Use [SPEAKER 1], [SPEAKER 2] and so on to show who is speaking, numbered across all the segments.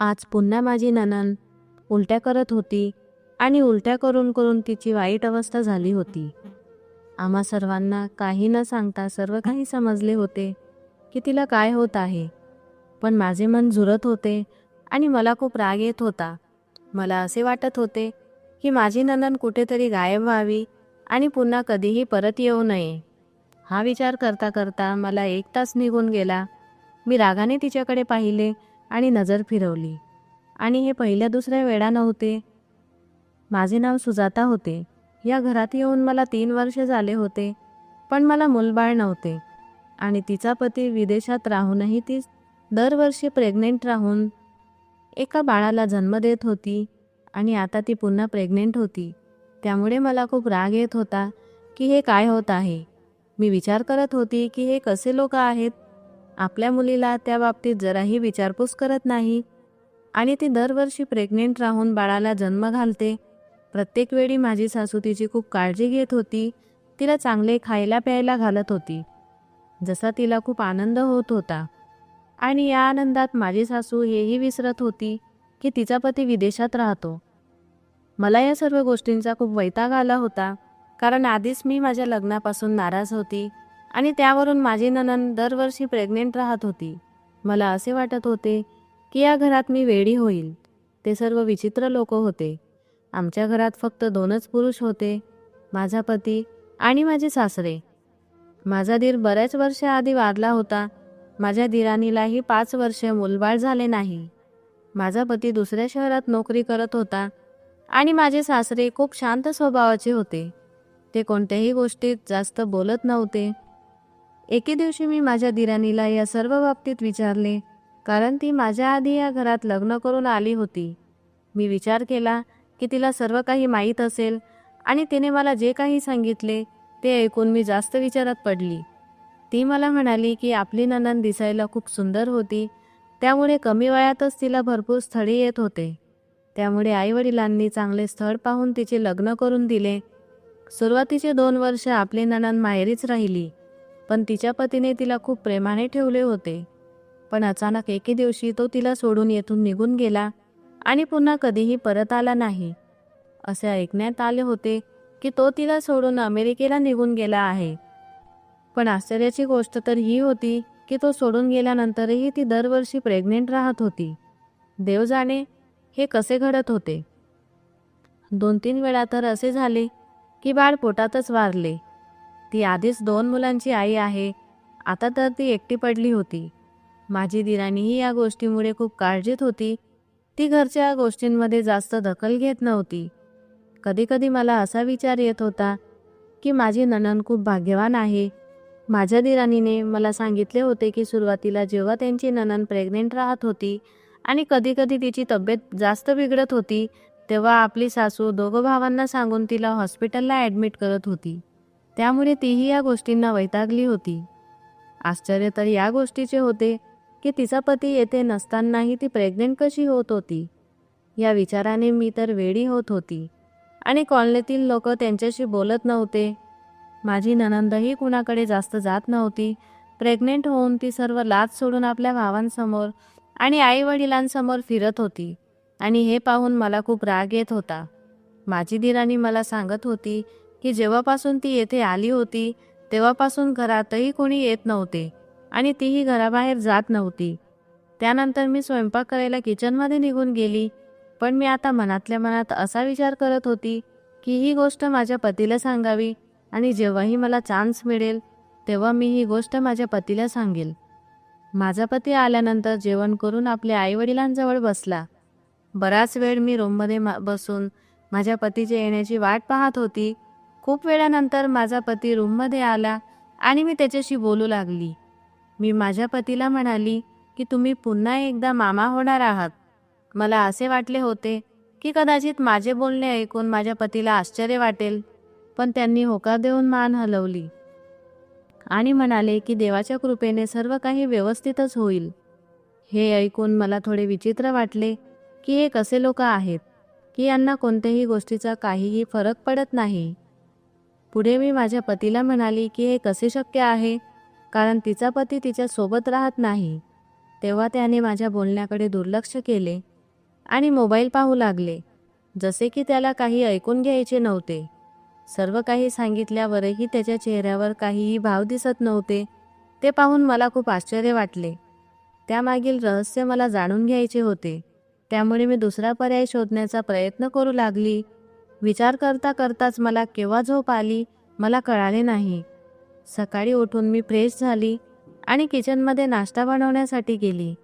[SPEAKER 1] आज पुन्हा माझी ननन उलट्या करत होती आणि उलट्या करून करून तिची वाईट अवस्था झाली होती. आम्हा सर्वांना काही न सांगता सर्व काही समजले होते की तिला काय होत आहे. पण माझे मन झुरत होते आणि मला खूप राग येत होता. मला असे वाटत होते की माझी ननन कुठेतरी गायब व्हावी आणि पुन्हा कधीही परत येऊ नये. हा विचार करता करता मला एक तास निघून गेला. मी रागाने तिच्याकडे पाहिले आणि नजर फिरवली. आणि हे पहिल्या दुसऱ्या वेळा नव्हते. माझे नाव सुजाता होते. या घरात येऊन मला तीन वर्ष झाले होते पण मला मूलबाळ नव्हते. आणि तिचा पती विदेशात राहूनही ती दरवर्षी प्रेग्नेंट राहून एका बाळाला जन्म देत होती आणि आता ती पुन्हा प्रेग्नेंट होती. त्यामुळे मला खूप राग येत होता की हे काय होत आहे? मी विचार करत होती की हे कसे लोक आहेत? आपल्या मुलीला त्या बाबतीत जराही विचारपूस करत नाही. आणि ती दरवर्षी प्रेग्नेंट राहून बाळाला जन्म घालते. प्रत्येक वेळी माझी सासू तिची खूप काळजी घेत होती. तिला चांगले खायला प्यायला घालत होती. जसा तिला खूप आनंद होत होता. आणि या आनंदात माझी सासू हेही विसरत होती की तिचा पती विदेशात राहतो. मला या सर्व गोष्टींचा खूप वैताग आला होता. कारण आधीच मी माझ्या लग्नापासून नाराज होती. आणि त्यावरून माझी ननन दरवर्षी प्रेग्नेंट राहत होती. मला असे वाटत होते की या घरात मी वेडी होईल. ते सर्व विचित्र लोक होते. आमच्या घरात फक्त दोनच पुरुष होते माझा पती आणि माझे सासरे. माझा दीर बऱ्याच वर्षाआधी वारला होता. माझ्या दिराणीलाही पाच वर्ष मुलबाळ झाले नाही. माझा पती दुसऱ्या शहरात नोकरी करत होता आणि माझे सासरे खूप शांत स्वभावाचे होते. ते कोणत्याही गोष्टीत जास्त बोलत नव्हते. एके दिवशी मी माझ्या दिराणीला या सर्व बाबतीत विचारले कारण ती माझ्या आधी या घरात लग्न करून आली होती. मी विचार केला की तिला सर्व काही माहीत असेल आणि तिने मला जे काही सांगितले ते ऐकून मी जास्त विचारात पडली. ती मला म्हणाली की आपली नणन दिसायला खूप सुंदर होती त्यामुळे कमी वयातच तिला भरपूर स्थळे येत होते. त्यामुळे आईवडिलांनी चांगले स्थळ पाहून तिचे लग्न करून दिले. सुरुवातीचे दोन वर्ष आपली नणन माहेरीच राहिली. पण तिच्या पतीने तिला खूप प्रेमाने ठेवले होते. पण अचानक एके दिवशी तो तिला सोडून येथून निघून गेला आणि पुन्हा कधीही परत आला नाही. असे ऐकण्यात आले होते की तो तिला सोडून अमेरिकेला निघून गेला आहे. पण आश्चर्याची गोष्ट तर ही होती की तो सोडून गेल्यानंतरही ती दरवर्षी प्रेग्नेंट राहत होती. देव जाणे हे कसे घडत होते? दोन तीन वेळा तर असे झाले की बाळ पोटातच वारले. ती आधीच दोन मुलांची आई आहे. आता तर ती एकटी पडली होती. माझी दिराणीही या गोष्टीमुळे खूप काळजीत होती. ती घरच्या गोष्टींमध्ये जास्त दखल घेत नव्हती. कधीकधी मला असा विचार येत होता की माझी नणन खूप भाग्यवान आहे. माझ्या दिराणीने मला सांगितले होते की सुरुवातीला जेव्हा त्यांची नणन प्रेग्नेंट राहत होती आणि कधीकधी तिची तब्येत जास्त बिघडत होती तेव्हा आपली सासू दोघं भावांना सांगून तिला हॉस्पिटलला ॲडमिट करत होती. त्यामुळे तीही या गोष्टींना वैतागली होती. आश्चर्य तर या गोष्टीचे होते की तिचा पती येथे नसतानाही ती प्रेग्नेंट कशी होत होती? या विचाराने मी तर वेडी होत होती. आणि कॉलनीतील लोक त्यांच्याशी बोलत नव्हते. माझी ननंदही कुणाकडे जास्त जात नव्हती. प्रेग्नेंट होऊन ती सर्व लाच सोडून आपल्या भावांसमोर आणि आई वडिलांसमोर फिरत होती. आणि हे पाहून मला खूप राग येत होता. माझी दिराणी मला सांगत होती की जेव्हापासून ती येथे आली होती तेव्हापासून घरातही कोणी येत नव्हते आणि तीही घराबाहेर जात नव्हती. त्यानंतर मी स्वयंपाक करायला किचनमध्ये निघून गेली पण मी आता मनातल्या मनात असा विचार करत होती की ही गोष्ट माझ्या पतीला सांगावी आणि जेव्हाही मला चान्स मिळेल तेव्हा मी ही गोष्ट माझ्या पतीला सांगेल. माझा पती आल्यानंतर जेवण करून आपल्या आईवडिलांजवळ बसला. बराच वेळ मी रूममध्ये मा बसून माझ्या पतीच्या येण्याची वाट पाहत होती खूप वेळानंतर माझा पती रूममध्ये आला आणि मी त्याच्याशी बोलू लागली. मी माझ्या पतीला म्हणाली की तुम्ही पुन्हा एकदा मामा होणार आहात. मला असे वाटले होते की कदाचित माझे बोलणे ऐकून माझ्या पतीला आश्चर्य वाटेल पण त्यांनी होकार देऊन मान हलवली आणि म्हणाले की देवाच्या कृपेने सर्व काही व्यवस्थितच होईल. हे ऐकून मला थोडे विचित्र वाटले की हे कसे लोक आहेत की यांना कोणत्याही गोष्टीचा काहीही फरक पडत नाही. पुढे मी माझ्या पतीला म्हणाली की हे कसे शक्य आहे? कारण तिचा पती तिच्यासोबत राहत नाही. तेव्हा त्याने माझ्या बोलण्याकडे दुर्लक्ष केले आणि मोबाईल पाहू लागले. जसे की त्याला काही ऐकून घ्यायचे नव्हते. सर्व काही सांगितल्यावरही त्याच्या चेहऱ्यावर काहीही भाव दिसत नव्हते. ते पाहून मला खूप आश्चर्य वाटले. त्यामागील रहस्य मला जाणून घ्यायचे होते. त्यामुळे मी दुसरा पर्याय शोधण्याचा प्रयत्न करू लागली. विचार करता करताच मला केव्हा झोप आली मला कळाले नाही. सकाळी उठून मी फ्रेश झाली आणि किचनमध्ये नाश्ता बनवण्यासाठी गेली.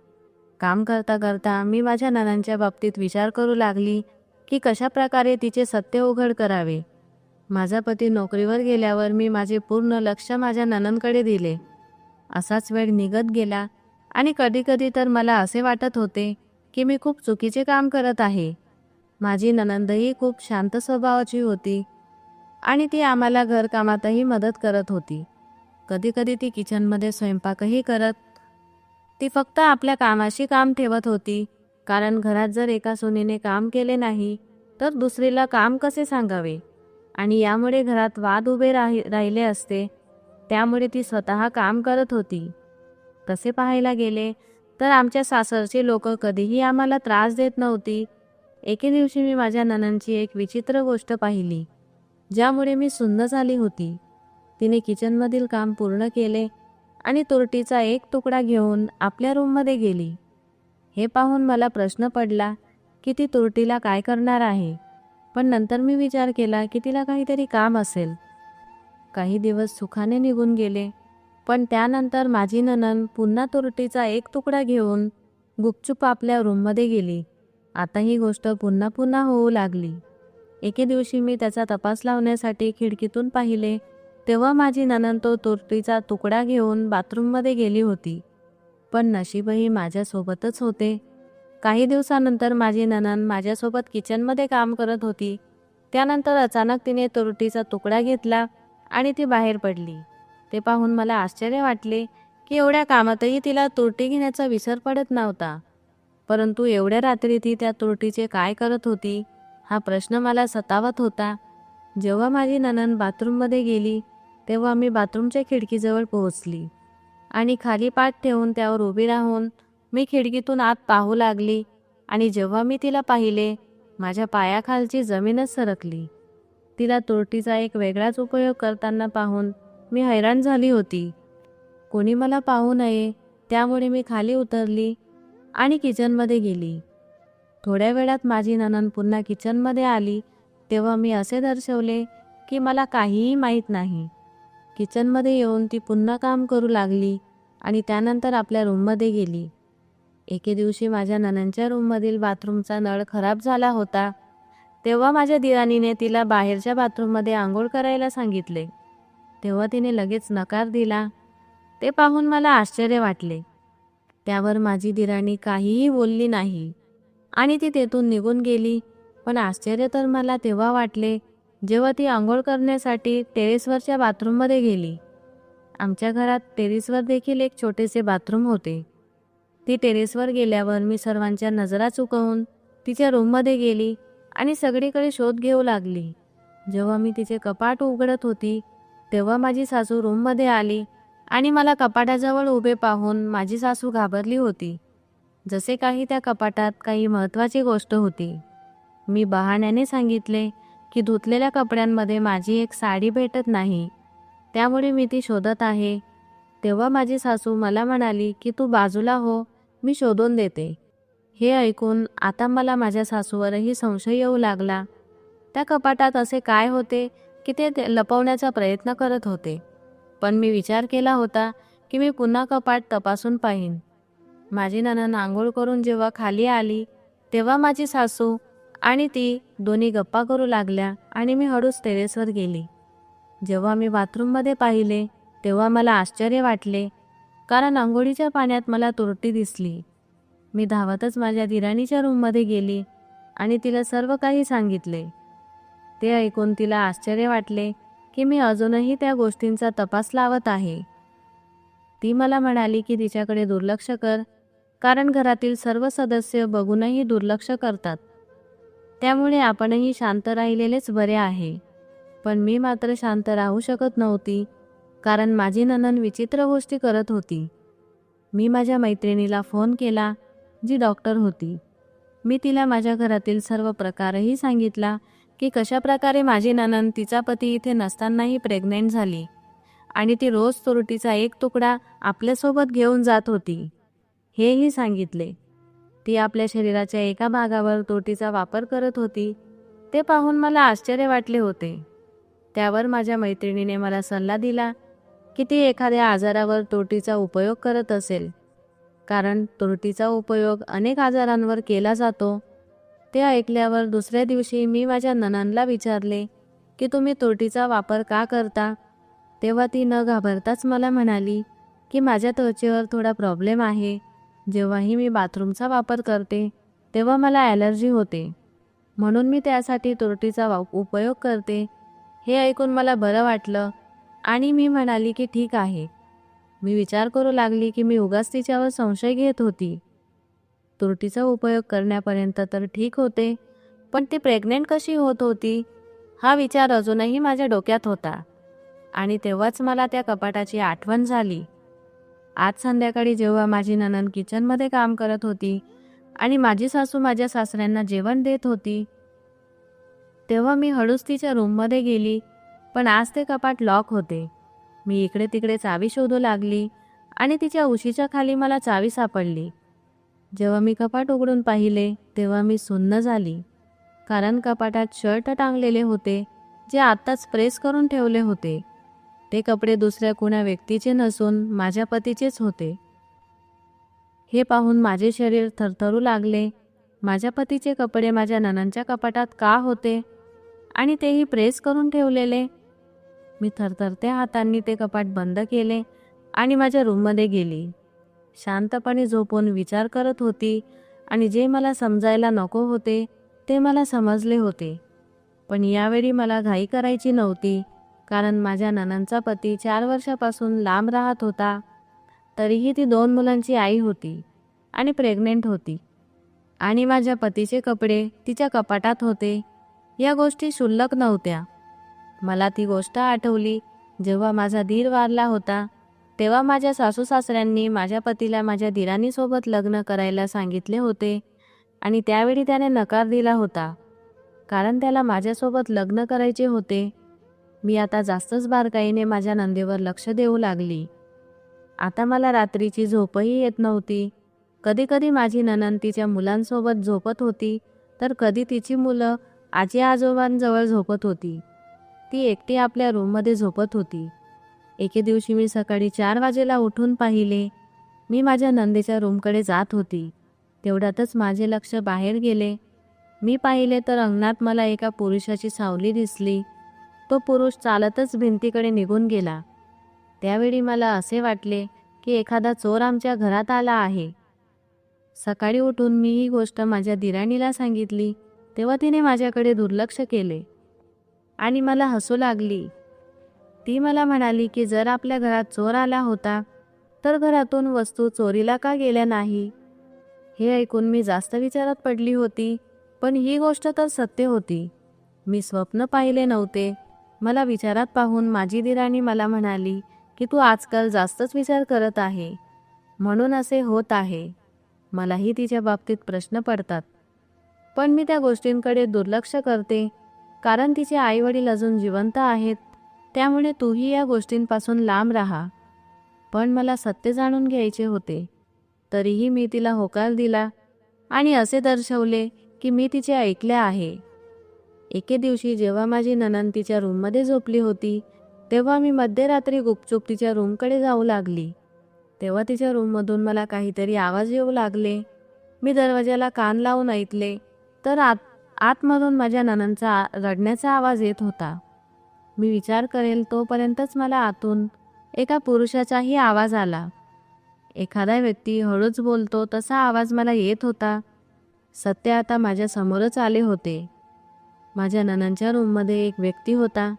[SPEAKER 1] काम करता करता मी माझ्या ननांच्या बाबतीत विचार करू लागली की कशा प्रकारे तिचे सत्य उघड करावे. माझा पती नोकरीवर गेल्यावर मी माझे पूर्ण लक्ष माझ्या ननंदकडे दिले. असाच वेळ निघत गेला आणि कधीकधी तर मला असे वाटत होते की मी खूप चुकीचे काम करत आहे. माझी ननंदही खूप शांत स्वभावाची होती आणि ती आम्हाला घरकामातही मदत करत होती. कधीकधी ती किचनमध्ये स्वयंपाकही करत. ती फक्त आपल्या कामाशी काम ठेवत होती. कारण घरात जर एका सुनीने काम केले नाही तर दुसरीला काम कसे सांगावे? आणि यामुळे घरात वाद उभे राहि राहिले असते. त्यामुळे ती स्वतः काम करत होती. तसे पाहायला गेले तर आमच्या सासरची लोक कधीही आम्हाला त्रास देत नव्हती. एके दिवशी मी माझ्या ननंची एक विचित्र गोष्ट पाहिली ज्यामुळे मी सुन्न झाली होती. तिने किचनमधील काम पूर्ण केले आणि तुरटीचा एक तुकडा घेऊन आपल्या रूममध्ये गेली. हे पाहून मला प्रश्न पडला की ती तुरटीला काय करणार आहे? पण नंतर मी विचार केला की तिला काहीतरी काम असेल. काही दिवस सुखाने निघून गेले पण त्यानंतर माझी ननन पुन्हा तुरटीचा एक तुकडा घेऊन गुपचूप आपल्या रूममध्ये गेली. आता ही गोष्ट पुन्हा पुन्हा होऊ लागली. एके दिवशी मी त्याचा तपास लावण्यासाठी खिडकीतून पाहिले तेव्हा माझी ननन तो तुरटीचा तुकडा घेऊन बाथरूममध्ये गेली होती. पण नशीबही माझ्यासोबतच होते. काही दिवसानंतर माझी ननन माझ्यासोबत किचनमध्ये काम करत होती. त्यानंतर अचानक तिने तुरटीचा तुकडा घेतला आणि ती बाहेर पडली. ते पाहून मला आश्चर्य वाटले की एवढ्या कामातही तिला तुरटी घेण्याचा विसर पडत नव्हता. परंतु एवढ्या रात्री ती त्या तुरटीचे काय करत होती? हा प्रश्न मला सतावत होता. जेव्हा माझी ननन बाथरूममध्ये गेली तेव्हा मी बाथरूमच्या खिडकीजवळ पोहोचली. आणि खाली पाठ ठेवून त्यावर उभी राहून मी खिडकीतून आत पाहू लागली आणि जेव्हा मी तिला पाहिले माझ्या पायाखालची जमीनच सरकली. तिला तुरटीचा एक वेगळाच उपयोग करताना पाहून मी हैराण झाली होती. कोणी मला पाहू नये त्यामुळे मी खाली उतरली आणि किचनमध्ये गेली. थोड्या वेळात माझी ननन पुन्हा किचनमध्ये आली. तेव्हा मी असे दर्शवले की मला काहीही माहीत नाही. किचनमध्ये येऊन ती पुन्हा काम करू लागली आणि त्यानंतर आपल्या रूममध्ये गेली. एके दिवशी माझ्या ननंच्या रूममधील बाथरूमचा नळ खराब झाला होता. तेव्हा माझ्या दिराणीने तिला बाहेरच्या बाथरूममध्ये आंघोळ करायला सांगितले. तेव्हा तिने लगेच नकार दिला. ते पाहून मला आश्चर्य वाटले. त्यावर माझी दिराणी काहीही बोलली नाही. आणि ती तेथून निघून गेली. पण आश्चर्य तर मला तेव्हा वाटले जेव्हा ती आंघोळ करण्यासाठी टेरेसवरच्या बाथरूममध्ये गेली. आमच्या घरात टेरेसवर देखील एक छोटेसे बाथरूम होते. ती टेरेसवर गेल्यावर मी सर्वांच्या नजरा चुकवून तिच्या रूममध्ये गेली आणि सगळीकडे शोध घेऊ लागली. जेव्हा मी तिचे कपाट उघडत होती तेव्हा माझी सासू रूममध्ये आली आणि मला कपाटाजवळ उभे पाहून माझी सासू घाबरली होती. जसे काही त्या कपाटात काही महत्त्वाची गोष्ट होती. मी बहाण्याने सांगितले की धुतलेल्या कपड्यांमध्ये माझी एक साडी भेटत नाही. त्यामुळे मी ती शोधत आहे. तेव्हा माझी सासू मला म्हणाली की तू बाजूला हो मी शोधून देते. हे ऐकून आता मला माझ्या सासूवरही संशय येऊ लागला. त्या कपाटात असे काय होते की ते ते लपवण्याचा प्रयत्न करत होते. पण मी विचार केला होता की मी पुन्हा कपाट तपासून पाहीन. माझी ननन आंघोळ करून जेव्हा खाली आली तेव्हा माझी सासू आणि ती दोन्ही गप्पा करू लागल्या आणि मी हळूच टेरेसवर गेली. जेव्हा मी बाथरूममध्ये पाहिले तेव्हा मला आश्चर्य वाटले कारण आंघोळीच्या पाण्यात मला तुरटी दिसली. मी धावतच माझ्या दिराणीच्या रूममध्ये गेली आणि तिला सर्व काही सांगितले. ते ऐकून तिला आश्चर्य वाटले की मी अजूनही त्या गोष्टींचा तपास लावत आहे. ती मला म्हणाली की तिच्याकडे दुर्लक्ष कर कारण घरातील सर्व सदस्य बघूनही दुर्लक्ष करतात. त्यामुळे आपणही शांत राहिलेलेच बरे आहे. पण मी मात्र शांत राहू शकत नव्हती कारण माझी ननन विचित्र गोष्टी करत होती. मी माझ्या मैत्रिणीला फोन केला जी डॉक्टर होती. मी तिला माझ्या घरातील सर्व प्रकारही सांगितला की कशाप्रकारे माझी ननंद तिचा पती इथे नसतानाही प्रेग्नेंट झाली. आणि ती रोज तुरटीचा एक तुकडा आपल्यासोबत घेऊन जात होती. हेही सांगितले. ती आपल्या शरीराच्या एका भागावर तुरटीचा वापर करत होती. ते पाहून मला आश्चर्य वाटले होते. त्यावर माझ्या मैत्रिणीने मला सल्ला दिला की ती एखाद्या आजारावर तुरटीचा उपयोग करत असेल. कारण तुरटीचा उपयोग अनेक आजारांवर केला जातो. ते ऐकल्यावर दुसऱ्या दिवशी मी माझ्या ननांना विचारले की तुम्ही तुरटीचा वापर का करता? तेव्हा ती न घाबरताच मला म्हणाली की माझ्या त्वचेवर थोडा प्रॉब्लेम आहे. जेव्हाही मी बाथरूमचा वापर करते तेव्हा मला ॲलर्जी होते. म्हणून मी त्यासाठी तुरटीचा वा उपयोग करते. हे ऐकून मला बरं वाटलं आणि मी म्हणाली की ठीक आहे. मी विचार करू लागली की मी उगाच तिच्यावर संशय घेत होती. तुरटीचा उपयोग करण्यापर्यंत तर ठीक होते पण ती प्रेग्नेंट कशी होत होती? हा विचार अजूनही माझ्या डोक्यात होता आणि तेव्हाच मला त्या कपाटाची आठवण झाली. आज संध्याकाळी जेव्हा माझी ननन किचनमध्ये काम करत होती आणि माझी सासू माझ्या सासऱ्यांना जेवण देत होती तेव्हा मी हळूच तिच्या रूममध्ये गेली पण आज ते कपाट लॉक होते. मी इकडे तिकडे चावी शोधू लागली आणि तिच्या उशीच्या खाली मला चावी सापडली. जेव्हा मी कपाट उघडून पाहिले तेव्हा मी सुन्न झाली. कारण कपाटात शर्ट टांगलेले होते जे आत्ताच प्रेस करून ठेवले होते. ते कपडे दुसऱ्या कुण्या व्यक्तीचे नसून माझ्या पतीचेच होते. हे पाहून माझे शरीर थरथरू लागले. माझ्या पतीचे कपडे माझ्या ननांच्या कपाटात का होते? आणि तेही प्रेस करून ठेवलेले. मी थरथरत्या हातांनी ते कपाट बंद केले आणि माझ्या रूममध्ये गेली. शांतपणे झोपून विचार करत होती आणि जे मला समजायला नको होते ते मला समजले होते. पण यावेळी मला घाई करायची नव्हती कारण माझ्या ननांचा पती चार वर्षापासून लांब राहत होता. तरीही ती दोन मुलांची आई होती आणि प्रेग्नेंट होती. आणि माझ्या पतीचे कपडे तिच्या कपाटात होते. या गोष्टी क्षुल्लक नव्हत्या. मला ती गोष्ट आठवली जेव्हा माझा धीर वारला होता तेव्हा माझ्या सासू सासऱ्यांनी माझ्या पतीला माझ्या दिराणीसोबत लग्न करायला सांगितले होते आणि त्यावेळी त्याने नकार दिला होता. कारण त्याला माझ्यासोबत लग्न करायचे होते. मी आता जास्तच बारकाईने माझ्या नंदीवर लक्ष देऊ लागली. आता मला रात्रीची झोपही येत नव्हती. कधीकधी माझी ननन तिच्या मुलांसोबत झोपत होती तर कधी तिची मुलं आजी आजोबांजवळ झोपत होती. ती एकटी आपल्या रूममध्ये झोपत होती. एके दिवशी मी सकाळी चार वाजेला उठून पाहिले. मी माझ्या नंदीच्या रूमकडे जात होती. तेवढ्यातच माझे लक्ष बाहेर गेले. मी पाहिले तर अंगणात मला एका पुरुषाची सावली दिसली. तो पुरुष चालतच भिंतीकडे निघून गेला. त्यावेळी मला असे वाटले की एखादा चोर आमच्या घरात आला आहे. सकाळी उठून मी ही गोष्ट माझ्या दिराणीला सांगितली. तेव्हा तिने माझ्याकडे दुर्लक्ष केले आणि मला हसू लागली. ती मला म्हणाली की जर आपल्या घरात चोर आला होता तर घरातून वस्तू चोरीला का गेल्या नाही? हे ऐकून मी जास्त विचारात पडली होती पण ही गोष्ट तर सत्य होती. मी स्वप्न पाहिले नव्हते. मला विचारात पाहून माझी दिराणी मला म्हणाली की तू आजकाल जास्तच विचार करत आहे. म्हणून असे होत आहे. मलाही तिच्या बाबतीत प्रश्न पडतात. पण मी त्या गोष्टींकडे दुर्लक्ष करते कारण तिचे आईवडील अजून जिवंत आहेत त्यामुळे तूही या गोष्टींपासून लांब राहा. पण मला सत्य जाणून घ्यायचे होते. तरीही मी तिला होकार दिला आणि असे दर्शवले की मी तिचे ऐकले आहे. एके दिवशी जेव्हा माझी ननन तिच्या रूममध्ये झोपली होती तेव्हा मी मध्यरात्री गुपचूप तिच्या रूमकडे जाऊ लागली. तेव्हा तिच्या रूममधून मला काहीतरी आवाज येऊ लागले. मी दरवाजाला कान लावून ऐकले तर आत आतमधून माझ्या ननंदचा रडण्याचा आवाज येत होता. मी विचार करेल तोपर्यंतच मला आतून एका पुरुषाचाही आवाज आला. एखादा व्यक्ती हळूच बोलतो तसा आवाज मला येत होता. सत्य आता माझ्यासमोरच आले होते. माझ्या ननांच्या रूममध्ये एक व्यक्ती होता.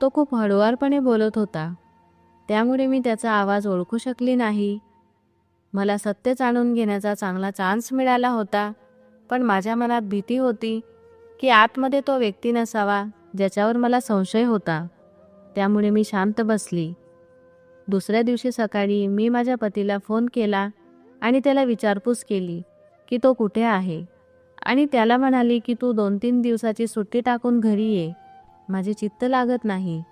[SPEAKER 1] तो खूप हळुवारपणे बोलत होता. त्यामुळे मी त्याचा आवाज ओळखू शकली नाही. मला सत्य जाणून घेण्याचा चांगला चान्स मिळाला होता पण माझ्या मनात भीती होती की आतमध्ये तो व्यक्ती नसावा. ज्याच्यावर मला संशय होता. त्यामुळे मी शांत बसली. दुसऱ्या दिवशी सकाळी मी माझ्या पतीला फोन केला आणि त्याला विचारपूस केली की तो कुठे आहे? आणि त्याला म्हणाली की तू दोन तीन दिवसाची सुट्टी टाकून घरी ये. माझे चित्त लागत नाही.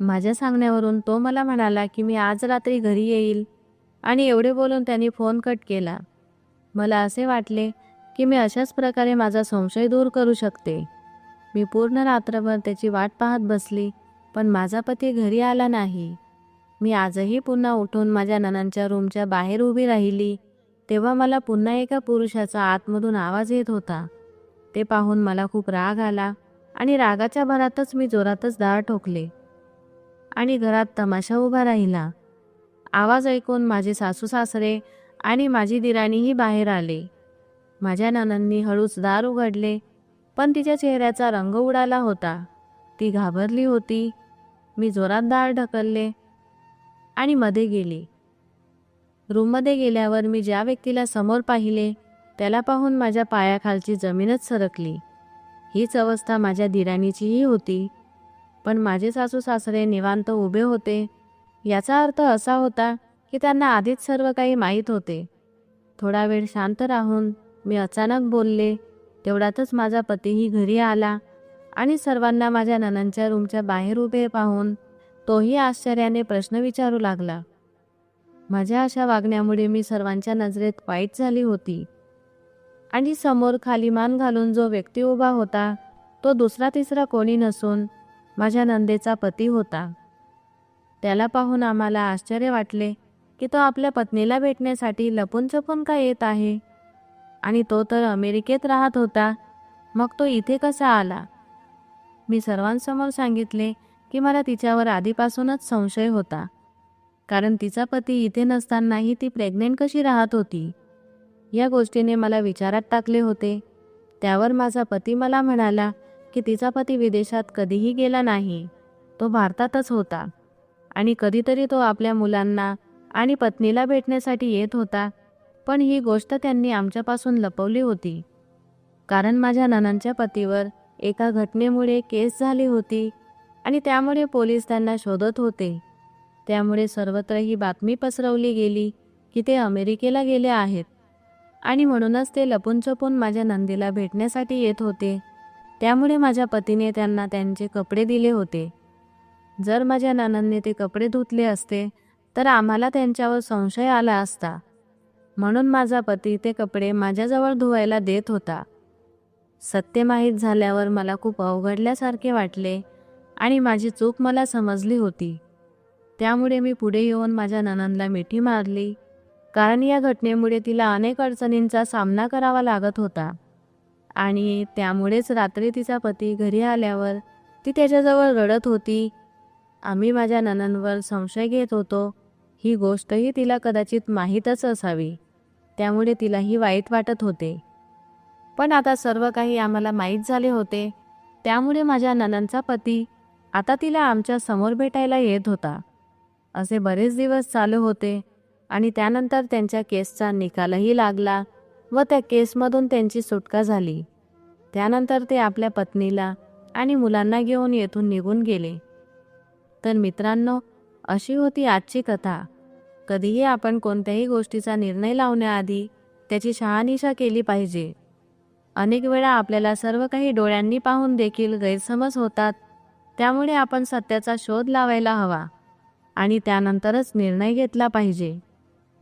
[SPEAKER 1] माझ्या सांगण्यावरून तो मला म्हणाला की मी आज रात्री घरी येईल. आणि एवढे बोलून त्यांनी फोन कट केला. मला असे वाटले की मी अशाच प्रकारे माझा संशय दूर करू शकते. मी पूर्ण रात्रभर त्याची वाट पाहत बसली पण माझा पती घरी आला नाही. मी आजही पुन्हा उठून माझ्या ननांच्या रूमच्या बाहेर उभी राहिली तेव्हा मला पुन्हा एका पुरुषाचा आतमधून आवाज येत होता. ते पाहून मला खूप राग आला आणि रागाच्या भरातच मी जोरातच दार ठोकले आणि घरात तमाशा उभा राहिला. आवाज ऐकून माझे सासू सासरे आणि माझी दिराणीही बाहेर आले. माझ्या ननांनी हळूच दार उघडले पण तिच्या चेहऱ्याचा रंग उडाला होता. ती घाबरली होती. मी जोरात दार ढकलले आणि मध्ये गेली. रूममध्ये गेल्यावर मी ज्या व्यक्तीला समोर पाहिले त्याला पाहून माझ्या पायाखालची जमीनच सरकली. हीच अवस्था माझ्या दिराणीचीही होती. पण माझे सासू सासरे निवांत उभे होते. याचा अर्थ असा होता की त्यांना आधीच सर्व काही माहीत होते. थोडा वेळ शांत राहून मी अचानक बोलले तेवढ्यातच माझा पतीही घरी आला आणि सर्वांना माझ्या ननांच्या रूमच्या बाहेर उभे पाहून तोही आश्चर्याने प्रश्न विचारू लागला. माझ्या अशा वागण्यामुळे मी सर्वांच्या नजरेत वाईट झाली होती आणि समोर खाली मान घालून जो व्यक्ती उभा होता तो दुसरा तिसरा कोणी नसून माझ्या नंदेचा पती होता. त्याला पाहून आम्हाला आश्चर्य वाटले की तो आपल्या पत्नीला भेटण्यासाठी लपून छपून का येत आहे? आणि तो तर अमेरिकेत राहत होता. मग तो इथे कसा आला? मी सर्वांसमोर सांगितले की मला तिच्यावर आधीपासूनच संशय होता. कारण तिचा पती इथे नसतानाही ती प्रेग्नेंट कशी राहत होती? या गोष्टीने मला विचारात टाकले होते. त्यावर माझा पती मला म्हणाला की तिचा पती विदेशात कधीही गेला नाही. तो भारतातच होता. आणि कधीतरी तो आपल्या मुलांना आणि पत्नीला भेटण्यासाठी येत होता. पण ही गोष्ट त्यांनी आमच्यापासून लपवली होती. कारण माझ्या ननांच्या पतीवर एका घटनेमुळे केस झाली होती आणि त्यामुळे पोलीस त्यांना शोधत होते. त्यामुळे सर्वत्र ही बातमी पसरवली गेली की ते अमेरिकेला गेले आहेत आणि म्हणूनच ते लपून छपून माझ्या नंदीला भेटण्यासाठी येत होते. त्यामुळे माझ्या पतीने त्यांना त्यांचे कपडे दिले होते. जर माझ्या नानांनी ते कपडे धुतले असते तर आम्हाला त्यांच्यावर संशय आला असता. म्हणून माझा पती ते कपडे माझ्याजवळ धुवायला देत होता. सत्य माहीत झाल्यावर मला खूप अवघडल्यासारखे वाटले आणि माझी चूक मला समजली होती. त्यामुळे मी पुढे येऊन माझ्या ननंदला मिठी मारली कारण या घटनेमुळे तिला अनेक अडचणींचा सामना करावा लागत होता. आणि त्यामुळेच रात्री तिचा पती घरी आल्यावर ती त्याच्याजवळ रडत होती. आम्ही माझ्या ननंदवर संशय घेत होतो. ही गोष्टही तिला कदाचित माहीतच असावी. त्यामुळे तिलाही वाईट वाटत होते. पण आता सर्व काही आम्हाला माहीत झाले होते. त्यामुळे माझ्या ननंदचा पती आता तिला आमच्यासमोर भेटायला येत होता. असे बरेच दिवस चालू होते आणि त्यानंतर त्यांच्या केसचा निकालही लागला व त्या केसमधून त्यांची सुटका झाली. त्यानंतर ते आपल्या पत्नीला आणि मुलांना घेऊन येथून निघून गेले. तर मित्रांनो अशी होती आजची कथा. कधीही आपण कोणत्याही गोष्टीचा निर्णय लावण्याआधी त्याची शहानिशा केली पाहिजे. अनेक वेळा आपल्याला सर्व काही डोळ्यांनी पाहून देखील गैरसमज होतात त्यामुळे आपण सत्याचा शोध लावायला हवा आणि त्यानंतरच निर्णय घेतला पाहिजे.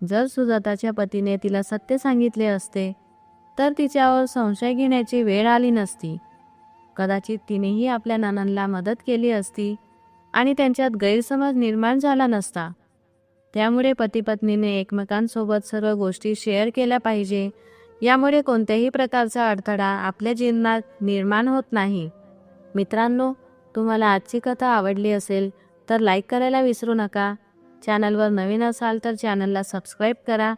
[SPEAKER 1] जर सुजाताच्या पतीने तिला सत्य सांगितले असते तर तिच्यावर संशय घेण्याची वेळ आली नसती. कदाचित तिनेही आपल्या नानांना मदत केली असती आणि त्यांच्यात गैरसमज निर्माण झाला नसता. त्यामुळे पतीपत्नीने एकमेकांसोबत सर्व गोष्टी शेअर केल्या पाहिजे. यामुळे कोणत्याही प्रकारचा अडथळा आपल्या जीवनात निर्माण होत नाही. मित्रांनो तुम्हाला आजची कथा आवडली असेल तर लाईक करायला विसरू नका. चॅनलवर नवीन असाल तर चॅनलला सबस्क्राईब करा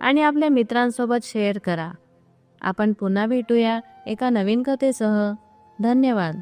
[SPEAKER 1] आणि आपल्या मित्रांसोबत शेअर करा. आपण पुन्हा भेटूया एका नवीन कथेसह. धन्यवाद.